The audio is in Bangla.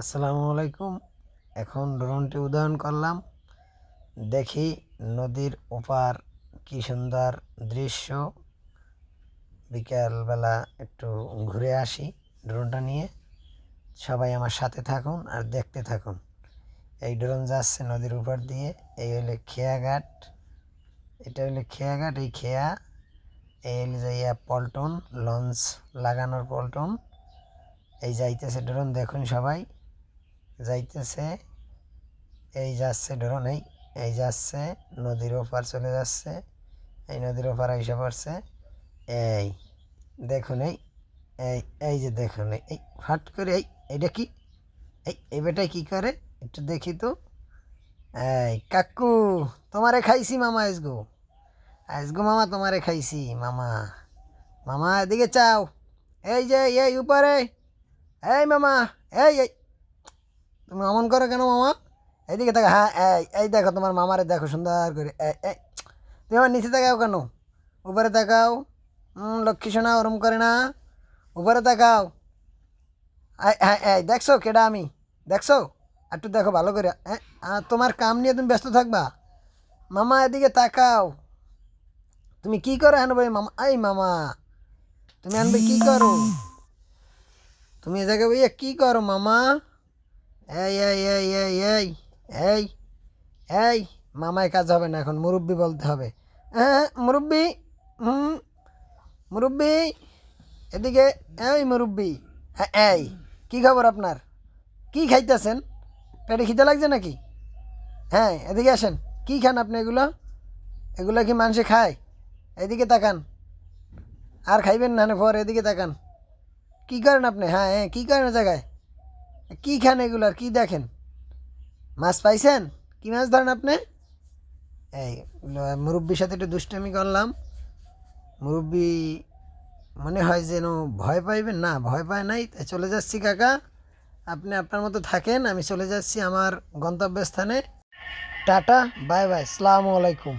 আসসালামু আলাইকুম। এখন ড্রোনটি উদয়ন করলাম। দেখি নদীর ওপার কি সুন্দর দৃশ্য। বিকালবেলা একটু ঘুরে আসি ড্রোনটা নিয়ে। সবাই আমার সাথে থাকুন আর দেখতে থাকুন। এই ড্রোন যাচ্ছে নদীর উপর দিয়ে। এই হলো খেয়াঘাট এটা হলো খেয়াঘাট এই খেয়া। এই হলো যাইয়া পল্টন, লঞ্চ লাগানোর পল্টন। এই যাইতেছে ড্রোন, দেখুন সবাই। যাইতেছে, এই যাচ্ছে ড্রোন এই এই যাচ্ছে, নদীর ওপার চলে যাচ্ছে, এই নদীর ওপার এসে পড়ছে, এই দেখুন এই এই এই যে দেখুন এই ফাট করে, এই, এইটা কি? এই এই বেটাই কী করে? একটু দেখি তো, এই কাকু, তোমারে খাইছি মামা আজগো আজগো মামা তোমারে খাইছি, মামা মামা এদিকে চাও, এই যে, এই উপরে, এই মামা, এই এই তুমি অমন করো কেন, মামা? এইদিকে দেখো হ্যাঁ এই দেখো তোমার মামারে দেখো সুন্দর করে তুমি আমার নিচে তাকাও কেন? উপরে তাকাও। লক্ষ্মী সোনা ওরম করে না। উপরে তাকাও। হ্যাঁ দেখছ কেডা আমি? দেখছ? একটু দেখো ভালো করে হ্যাঁ তোমার কাম নিয়ে তুমি ব্যস্ত থাকবা? মামা, এদিকে তাকাও। তুমি কি করো হ্যাঁ ভাই, মামা? এই, মামা, তুমি আনবে কি করো? তুমি এ জায়গায় ভাইয়া কী করো, মামা? এই এই এই এই এই এই এই, মামায় কাজ হবে না এখন, মুরব্বি বলতে হবে। হ্যাঁ মুরব্বি, হুম, মুরব্বি, এদিকে এই মুরব্বি হ্যাঁ এই, কী খবর আপনার? কি খাইতেছেন? পেটে খিদে লাগছে নাকি? হ্যাঁ এদিকে আসেন, কি খান আপনি এগুলো? এগুলো কি মানুষে খায়? এদিকে তাকান। আর খাইবেন না পর এদিকে তাকান। কী করেন আপনি? হ্যাঁ হ্যাঁ কী করেন জায়গায়? কী খান এগুলো আর কী দেখেন? মাছ পাইছেন? কী মাছ ধরেন আপনি? এই মুরব্বির সাথে একটু দুষ্টামি করলাম। মুরব্বি মনে হয় যেন ভয় পাইবেন? না, ভয় পায় নাই। চলে যাচ্ছি, কাকা। আপনি আপনার মতো থাকেন, আমি চলে যাচ্ছি আমার গন্তব্যস্থানে। টাটা, বাই বাই, সালামু আলাইকুম।